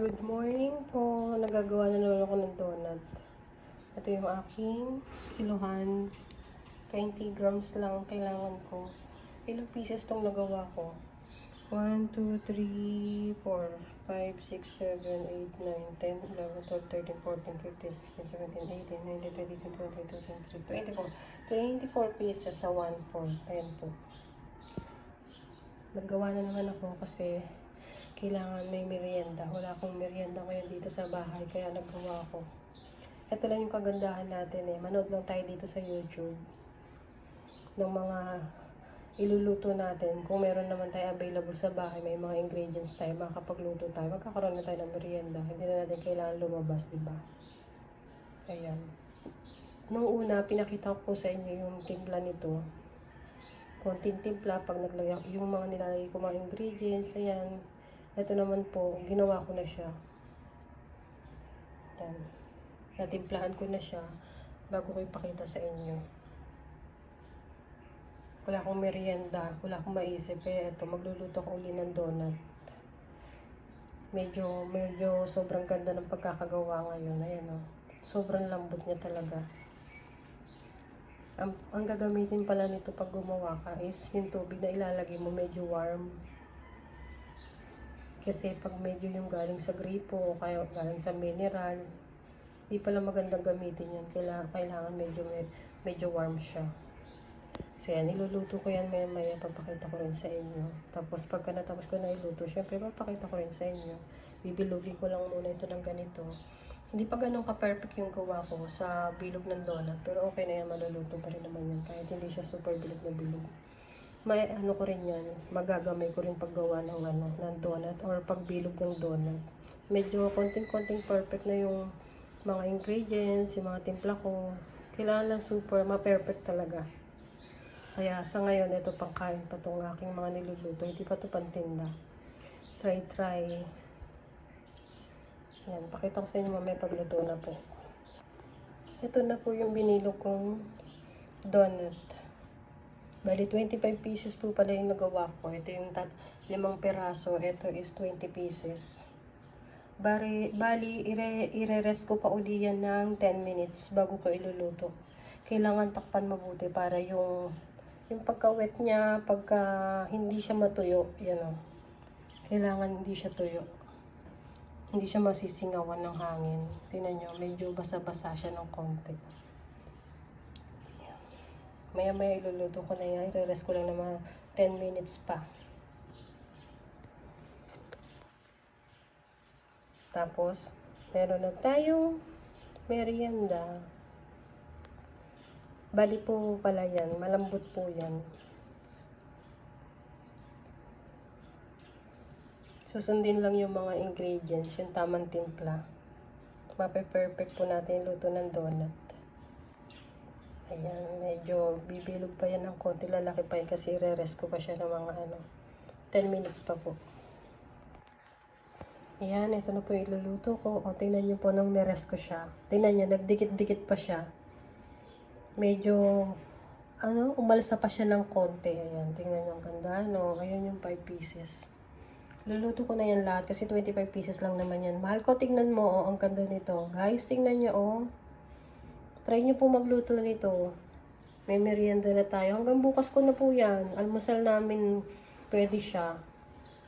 Good morning po. Nagagawa na naman ako ng donut. Ito yung aking kiluhan. 20 grams lang kailangan ko. Ilang pieces tong nagawa ko? 1, 2, 3, 4, 5, 6, 7, 8, 9, 10, 11, 12, 13, 14, 15, 16, 17, 18, 19, 20, 21, 22, 23, 24. 24 pieces sa 1 4. Ayan po. Naggawa na naman ako kasi kailangan may merienda. Wala akong merienda ngayon dito sa bahay, kaya naggawa ako. Ito lang yung kagandahan natin eh. Manood lang tayo dito sa YouTube ng mga iluluto natin. Kung meron naman tayo available sa bahay, may mga ingredients tayo, makakapagluto tayo, magkakaroon na tayo ng merienda. Hindi na natin kailangan lumabas, di ba? Ayan. Nung una, pinakita ko sa inyo yung timpla nito. Konting timpla pag naglagay yung mga nilalagay ko mga ingredients, ayan. Ito naman po, ginawa ko na siya. Yan. Natimplahan ko na siya bago ko ipakita sa inyo. Wala akong merienda, wala akong maisip. Eh, ito, magluluto ko uli ng donut. Medyo, medyo sobrang ganda ng pagkakagawa ngayon. Ayan o. Sobrang lambot niya talaga. Ang, ang gagamitin pala nito pag gumawa ka is yung tubig na ilalagay mo medyo warm. Kasi pag medyo yung galing sa gripo o kaya galing sa mineral, di pala magandang gamitin yan. Kailangan, kailangan medyo, medyo warm siya. So yan, iluluto ko yan maya maya, papakita ko rin sa inyo. Tapos pagka natapos ko na iluto, syempre papakita ko rin sa inyo. Bibilugin ko lang muna ito ng ganito. Hindi pa ganun ka-perfect yung gawa ko sa bilog ng donut, pero okay na yan, maluluto pa rin naman yan. Kahit hindi siya super bilog na bilog may ano ko rin yan, magagamay ko rin paggawa ng ano, ng donut or pagbilog ng donut. Medyo konting-konting perfect na yung mga ingredients, yung mga timpla ko. Kailangan lang super, ma-perfect talaga. Kaya sa ngayon, ito pang kain pa tong aking mga niluluto. Hindi pa to pantinda. Try, try. Yan, pakita ko sa inyo mamaya pagluto na po. Ito na po yung binilog kong donut. Bali, 25 pieces po pala yung nagawa ko. Ito yung tat limang peraso. Ito is 20 pieces. Bari, bali, ire, ire-rest ko pa uli yan ng 10 minutes bago ko iluluto. Kailangan takpan mabuti para yung yung pagka-wet niya, pagka hindi siya matuyo, yan o. Kailangan hindi siya tuyo. Hindi siya masisingawan ng hangin. Tingnan nyo, medyo basa-basa siya ng konti. Maya maya iluluto ko na yan. I-rest ko lang ng mga 10 minutes pa. Tapos, meron na tayong merienda. Bali po pala yan. Malambot po yan. Susundin lang yung mga ingredients, yung tamang timpla. Mape-perfect po natin yung luto ng donut. Ayan, medyo bibilog pa yan ng konti. Lalaki pa yan kasi re-rest ko pa siya ng mga ano, 10 minutes pa po. Ayan, ito na po yung iluluto ko. O, tingnan nyo po nung nirest ko siya. Tingnan nyo, nagdikit-dikit pa siya. Medyo, ano, umalsa pa siya ng konti. Ayan, tingnan nyo ang ganda, no? Ayan yung 5 pieces. Luluto ko na yan lahat kasi 25 pieces lang naman yan. Mahal ko, tingnan mo, oh, ang ganda nito. Guys, tingnan nyo, oh. Try nyo po magluto nito. May merienda na tayo. Hanggang bukas ko na po yan. Almusal namin pwede siya.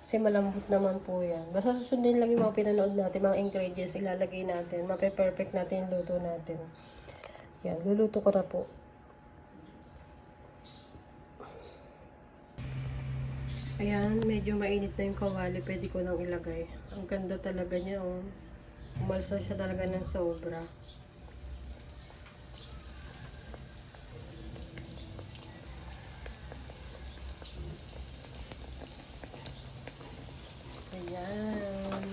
Kasi malambot naman po yan. Basta susundin lang yung mga pinanood natin, mga ingredients ilalagay natin. Mape-perfect natin yung luto natin. Yan, luluto ko na po. Ayan, medyo mainit na yung kawali. Pwede ko nang ilagay. Ang ganda talaga niya, oh. Umalsa siya talaga ng sobra. Ayan.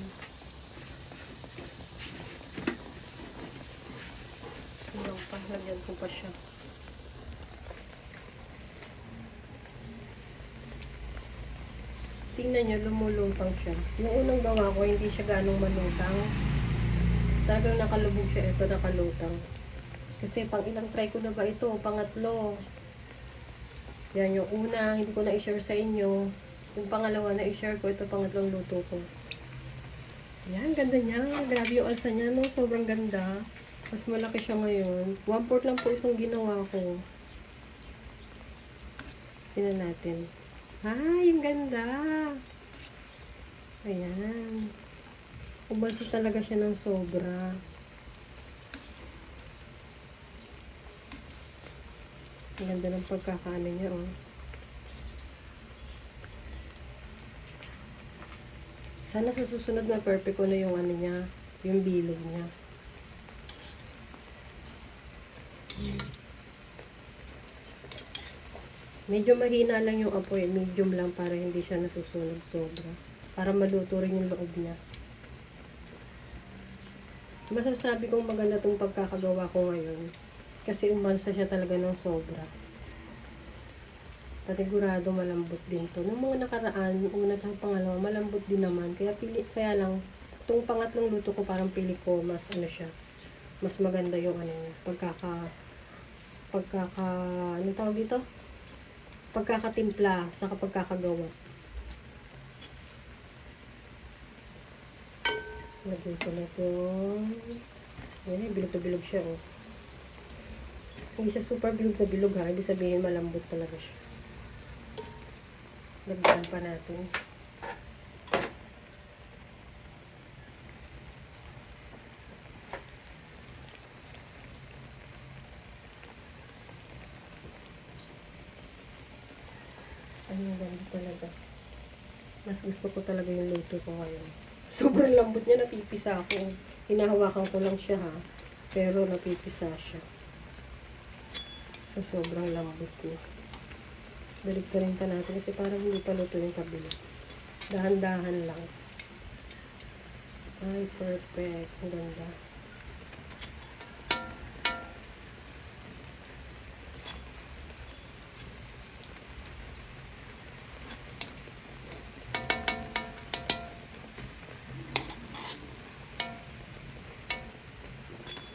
Tingnan pa, lagyan ko. Tingnan nyo, lumulutang siya. Yung unang gawa ko, hindi siya ganong malutang. Talagang nakalubog siya. Ito nakalutang. Kasi pang ilang try ko na ba ito? Pangatlo. Yan yung una, hindi ko na i-share sa inyo. Yung pangalawa na i-share ko, ito pangatlong luto ko. Yan, ganda niya. Grabe yung alsa niya, no? Sobrang ganda. Mas malaki siya ngayon. One fourth lang po itong ginawa ko. Tingnan natin. Ay, ang ganda. Ayan. Ubalsa talaga siya ng sobra. Ang ganda ng pagkakaano niya, oh. Sana sa susunod na perfect ko na yung ano niya, yung bilog niya. Medyo mahina lang yung apoy, medium lang para hindi siya nasusunog sobra. Para maluto rin yung loob niya. Masasabi kong maganda tong pagkakagawa ko ngayon. Kasi umalsa siya talaga ng sobra. Patigurado malambot din to. Nung mga nakaraan, yung una at pangalawa, malambot din naman. Kaya pili, kaya lang, itong pangatlong luto ko parang pili ko mas ano siya, mas maganda yung ano niya, pagkaka, pagkaka, ano tawag dito? Pagkakatimpla, sa pagkakagawa. Lagyan ko na ito. Ayan, bilog na bilog siya, oh. Hindi siya super bilog na bilog, ha. Ibig sabihin, malambot talaga siya. Lagyan pa natin. Ay, ang ganda talaga. Mas gusto ko talaga yung luto ko ngayon. Sobrang lambot niya, napipisa ako. Hinahawakan ko lang siya ha. Pero napipisa siya. Sa sobrang lambot niya. Balik ka rin pa natin kasi parang hindi pa luto yung kabila. Dahan-dahan lang. Ay, perfect. Ang ganda.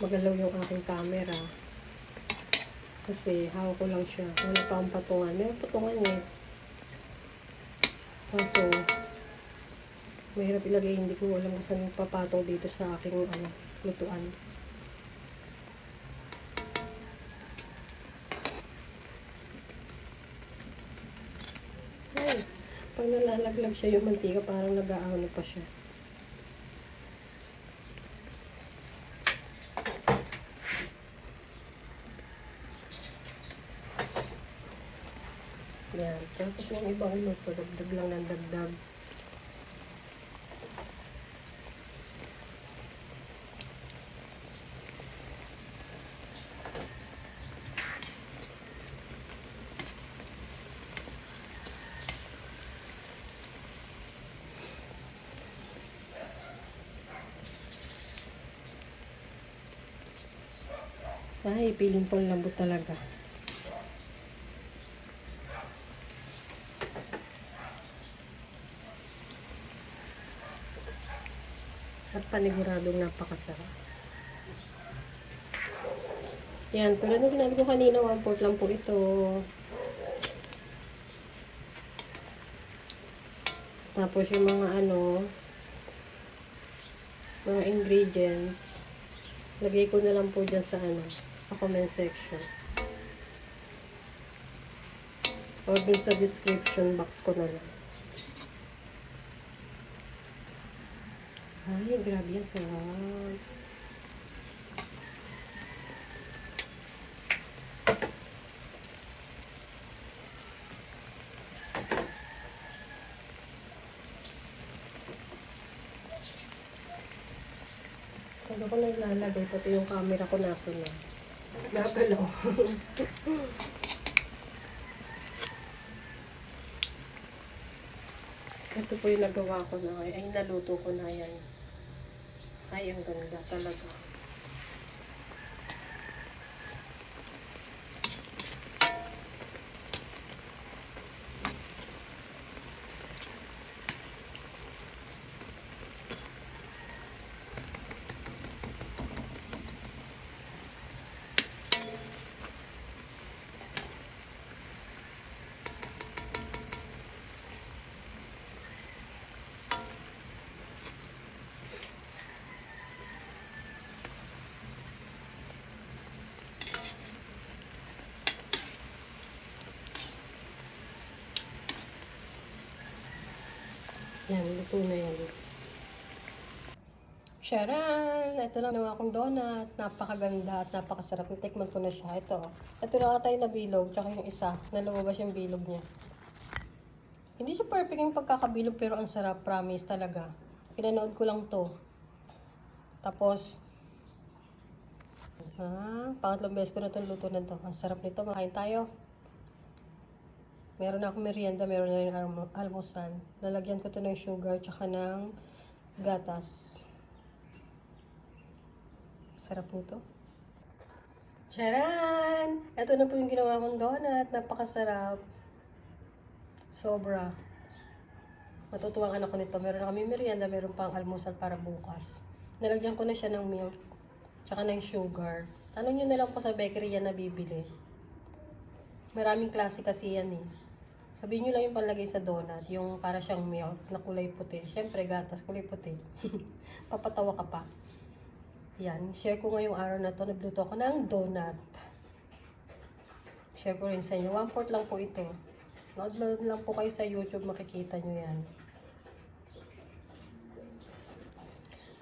Magalaw yung aking camera. Kasi hawak ko lang siya. Wala pa akong patungan. May patungan eh. Kaso, mahirap ilagay. Hindi ko alam kung saan papatong dito sa aking ano, lutuan. Ay, pag nalalaglag siya yung mantika, parang nag-aano pa siya. Yan. Tapos yung ibang luto, dagdag lang ng dagdag. Ay, piling ko lambot talaga. Paniguradong napakasarap. Yan, tulad ng sinabi ko kanina, 1 fourth lang po ito. Tapos yung mga ano, mga ingredients, lagay ko na lang po dyan sa ano, sa comment section. O dun sa description box ko na lang. Ay, grabe yan, sarap. Ano ko naglalagay, pati yung camera ko nasa na. Nagalaw. Ito po yung nagawa ko na ay, naluto ko na yan. Ay, ang ganda talaga. Luto na yan. Sharan! Ito lang naman akong donut. Napakaganda at napakasarap. Tikman ko na siya. Ito. Ito na tayo na bilog. Tsaka yung isa. Nalumabas yung bilog niya. Hindi siya perfect yung pagkakabilog pero ang sarap. Promise talaga. Pinanood ko lang to. Tapos, ah, pangatlong beses ko na itong luto na to. Ang sarap nito. Makain tayo. Meron na akong merienda, meron na yung alm- almusal. Lalagyan ko to ng sugar tsaka ng gatas. Sarap nito. Charan! Ito na po yung ginawa kong donut. Napakasarap. Sobra. Matutuwa ang anak ko nito. Meron na kami merienda, meron pang almusal para bukas. Nalagyan ko na siya ng milk. Tsaka ng sugar. Tanong nyo na lang po sa bakery yan na bibili. Maraming klase kasi yan eh. Sabihin nyo lang yung panlagay sa donut, yung para siyang milk na kulay puti. Siyempre, gatas, kulay puti. Papatawa ka pa. Yan, share ko ngayong araw na to. Nagluto ako ng donut. Share ko rin sa inyo. One fourth lang po ito. Load lang po kayo sa YouTube, makikita nyo yan.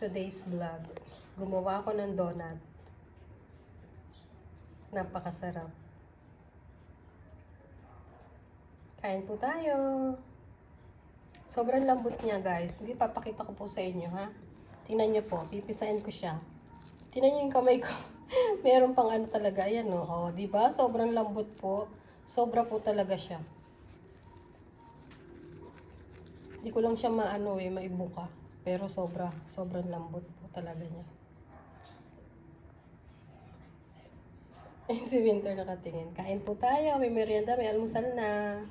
Today's vlog. Gumawa ako ng donut. Napakasarap. Kain po tayo. Sobrang lambot niya, guys. Hindi papakita ko po sa inyo, ha? Tingnan niyo po. Pipisain ko siya. Tingnan niyo yung kamay ko. Meron pang ano talaga. Ayan, no? Oh, di ba? Sobrang lambot po. Sobra po talaga siya. Hindi ko lang siya maano eh, maibuka. Pero sobra, sobrang lambot po talaga niya. Ayun si Winter nakatingin. Kain po tayo. May merienda, may almusal na.